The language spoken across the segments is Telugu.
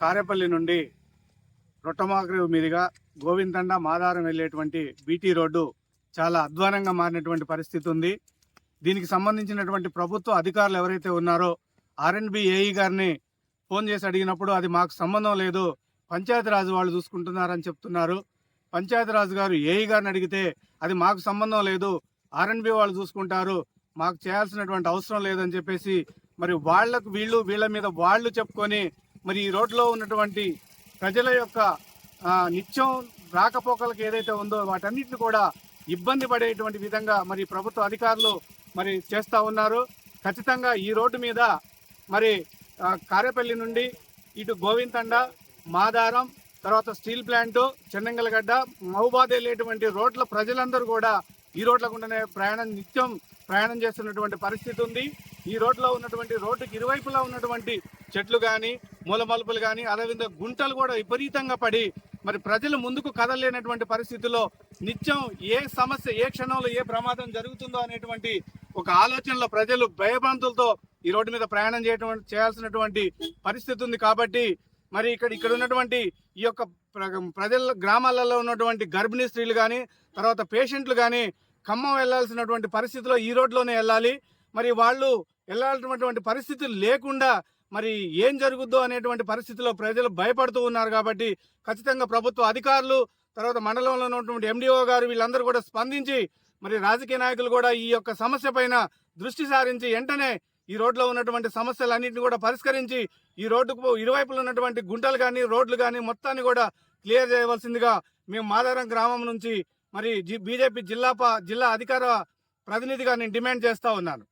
కారేపల్లి నుండి రొట్టమాకరి మీదుగా గోవిందండ మాదారం వెళ్ళేటువంటి బీటీ రోడ్డు చాలా అధ్వానంగా మారినటువంటి పరిస్థితి ఉంది. దీనికి సంబంధించినటువంటి ప్రభుత్వ అధికారులు ఎవరైతే ఉన్నారో ఆర్ఎన్బి ఏఈ గారిని ఫోన్ చేసి అడిగినప్పుడు అది మాకు సంబంధం లేదు పంచాయతీరాజు వాళ్ళు చూసుకుంటున్నారని చెప్తున్నారు. పంచాయతీరాజు గారు ఏఈ గారిని అడిగితే అది మాకు సంబంధం లేదు ఆర్ఎన్బి వాళ్ళు చూసుకుంటారు మాకు చేయాల్సినటువంటి అవసరం లేదని చెప్పేసి మరి వాళ్ళకు వీళ్ళు వీళ్ళ మీద వాళ్ళు చెప్పుకొని మరి ఈ రోడ్లో ఉన్నటువంటి ప్రజల యొక్క నిత్యం రాకపోకలకు ఏదైతే ఉందో వాటన్నిటిని కూడా ఇబ్బంది పడేటువంటి విధంగా మరి ప్రభుత్వ అధికారులు మరి చేస్తూ ఉన్నారు. ఖచ్చితంగా ఈ రోడ్డు మీద మరి కారేపల్లి నుండి ఇటు గోవింతండ మాదారం తర్వాత స్టీల్ ప్లాంటు చెన్నంగలగడ్డ మహబాద్ వెళ్ళేటువంటి రోడ్ల ప్రజలందరూ కూడా ఈ రోడ్ల గుండానే ప్రయాణం నిత్యం ప్రయాణం చేస్తున్నటువంటి పరిస్థితి ఉంది. ఈ రోడ్లో ఉన్నటువంటి రోడ్డుకి ఇరువైపులా ఉన్నటువంటి చెట్లు కానీ మూలమలుపులు కానీ అదేవిధంగా గుంటలు కూడా విపరీతంగా పడి మరి ప్రజలు ముందుకు కదలలేనటువంటి పరిస్థితుల్లో నిత్యం ఏ సమస్య ఏ క్షణంలో ఏ ప్రమాదం జరుగుతుందో అనేటువంటి ఒక ఆలోచనలో ప్రజలు భయభ్రాంతులతో ఈ రోడ్డు మీద ప్రయాణం చేయటం చేయాల్సినటువంటి పరిస్థితి ఉంది కాబట్టి మరి ఇక్కడ ఇక్కడ ఉన్నటువంటి ఈ యొక్క ప్ర- ప్రజల గ్రామాలలో ఉన్నటువంటి గర్భిణీ స్త్రీలు కానీ తర్వాత పేషెంట్లు కానీ ఖమ్మం వెళ్ళాల్సినటువంటి పరిస్థితిలో ఈ రోడ్లోనే వెళ్ళాలి. మరి వాళ్ళు వెళ్ళాల్సినటువంటి పరిస్థితులు లేకుండా మరి ఏం జరుగుద్దో అనేటువంటి పరిస్థితిలో ప్రజలు భయపడుతూ ఉన్నారు కాబట్టి ఖచ్చితంగా ప్రభుత్వ అధికారులు తర్వాత మండలంలో ఉన్నటువంటి ఎండిఓ గారు వీళ్ళందరూ కూడా స్పందించి మరి రాజకీయ నాయకులు కూడా ఈ యొక్క సమస్య పైన దృష్టి సారించి వెంటనే ఈ రోడ్లో ఉన్నటువంటి సమస్యలన్నింటినీ కూడా పరిష్కరించి ఈ రోడ్డుకు ఇరువైపులు ఉన్నటువంటి గుంటలు కానీ రోడ్లు కానీ మొత్తాన్ని కూడా క్లియర్ చేయవలసిందిగా మేము మాదారం గ్రామం నుంచి మరి జి- బీజేపీ జిల్లా ప- జిల్లా అధికార ప్రతినిధిగా నేను డిమాండ్ చేస్తా ఉన్నాను.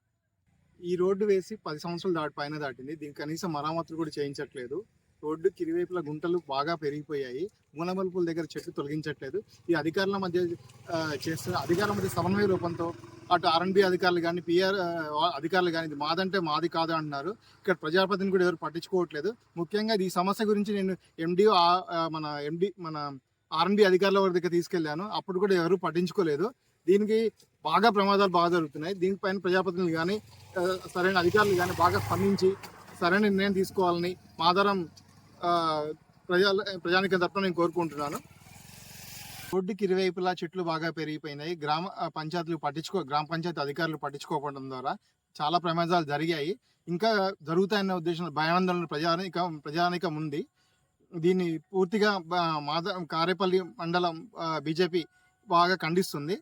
ఈ రోడ్డు వేసి పది సంవత్సరాలు దాటి పైన దాటింది. దీనికి కనీసం మరామతులు కూడా చేయించట్లేదు. రోడ్డు కిరివైపుల గుంటలు బాగా పెరిగిపోయాయి. మూలమలుపుల దగ్గర చెట్లు తొలగించట్లేదు. ఈ అధికారుల మధ్య చేస్తున్న అధికారుల మధ్య సమన్వయ రూపంతో అటు ఆర్ఎన్బి అధికారులు కానీ పిఆర్ అధికారులు కానీ ఇది మాదంటే మాది కాదు అంటున్నారు. ఇక్కడ ప్రజాపతిని కూడా ఎవరు పట్టించుకోవట్లేదు. ముఖ్యంగా ఈ సమస్య గురించి నేను ఎండిఓ మన ఎండి మన ఆర్ఎన్బి అధికారుల వారి దగ్గర తీసుకెళ్ళాను అప్పుడు కూడా ఎవరు పట్టించుకోలేదు. దీనికి బాగా ప్రమాదాలు బాగా జరుగుతున్నాయి. దీనిపైన ప్రజాప్రతినిధులు కానీ సరైన అధికారులు కానీ బాగా స్పందించి సరైన నిర్ణయం తీసుకోవాలని మాధారం ప్రజల ప్రజా ప్రజానికం నేను కోరుకుంటున్నాను. రోడ్డుకి ఇరువైపులా చెట్లు బాగా పెరిగిపోయినాయి. గ్రామ పంచాయతీలు పట్టించుకో గ్రామ పంచాయతీ అధికారులు పట్టించుకోకపోవడం ద్వారా చాలా ప్రమాదాలు జరిగాయి. ఇంకా జరుగుతాయన్న ఉద్దేశంలో భయాందోళన ప్రజానిక ప్రజానికం ఉంది. దీన్ని పూర్తిగా మాధ మాద కారేపల్లి మండలం బీజేపీ బాగా ఖండిస్తుంది.